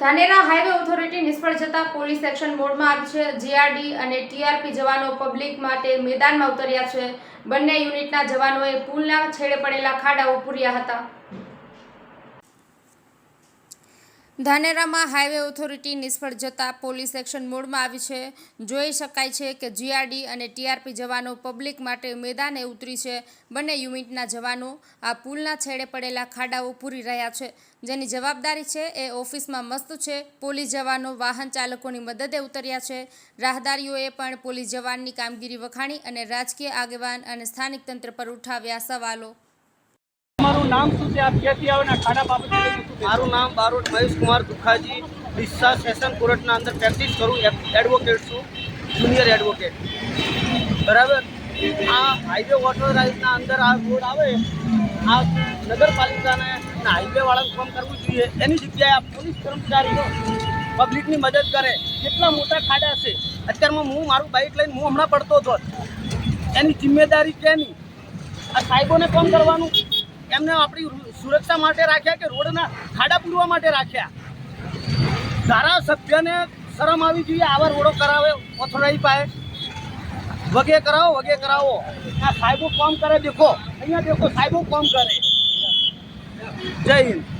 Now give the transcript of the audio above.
Dhanera highway authority નિષ્ફળ જતા police action મોડમાં છે. જીઆરડી અને ટીઆરપી જવાનો પબ્લિક માટે મેદાનમાં ઉતર્યા છે. બંને યુનિટના જવાનોએ પુલના છેડે પડેલા ખાડા પૂર્યા હતા. ધાનેરામાં હાઈવે ઓથોરિટી નિષ્ફળ જતા પોલીસ એક્શન મોડમાં આવી છે. જોઈ શકાય છે કે જીઆરડી અને ટીઆરપી જવાનો પબ્લિક માટે મેદાને ઉતરી છે. બંને યુનિટના જવાનો આ પુલના છેડે પડેલા ખાડાઓ પૂરી રહ્યા છે. જેની જવાબદારી છે, એ ઓફિસમાં મસ્ત છે. પોલીસ જવાનો વાહન ચાલકોની મદદે ઉતર્યા છે. રાહદારીઓએ પણ પોલીસ જવાનની કામગીરી વખાણી અને રાજકીય આગેવાન અને સ્થાનિક તંત્ર પર ઉઠાવ્યા સવાલો. નામ શું છે? આપ ક્યાંથી આવો ને ખાડા બાબતે? મારું નામ બારોટ મહેશ કુમાર દુખાજી ડિસ્સા સેશન કોર્ટના અંદર પ્રેક્ટિસ કરું એડવોકેટ છું, જુનિયર એડવોકેટ. બરાબર? આ હાઈવે ઓથોરાઇઝના અંદર આ રોડ આવે, આ નગરપાલિકાને હાઈવેવાળાને ફોન કરવું જોઈએ. એની જગ્યાએ આ પોલીસ કર્મચારીઓ પબ્લિકની મદદ કરે. કેટલા મોટા ખાડા છે? અત્યારમાં હું મારું બાઇક લઈને હું હમણાં પડતો હતો. એની જિમ્મેદારી કેની? આ સાહેબોને ફોન કરવાનું. એમને આપણી સુરક્ષા માટે રાખ્યા કે રોડના ખાડા પૂરવા માટે રાખ્યા? ધારાસભ્યને શરમ આવી જોઈએ, આવા રોડો કરાવે ઓથોરાઈ પાસે વગે કરાવો વગે કરાવો. આ સાહેબો કોમ કરે, દેખો. અહીંયા દેખો, સાહેબો કોમ કરે. જય હિન્દ.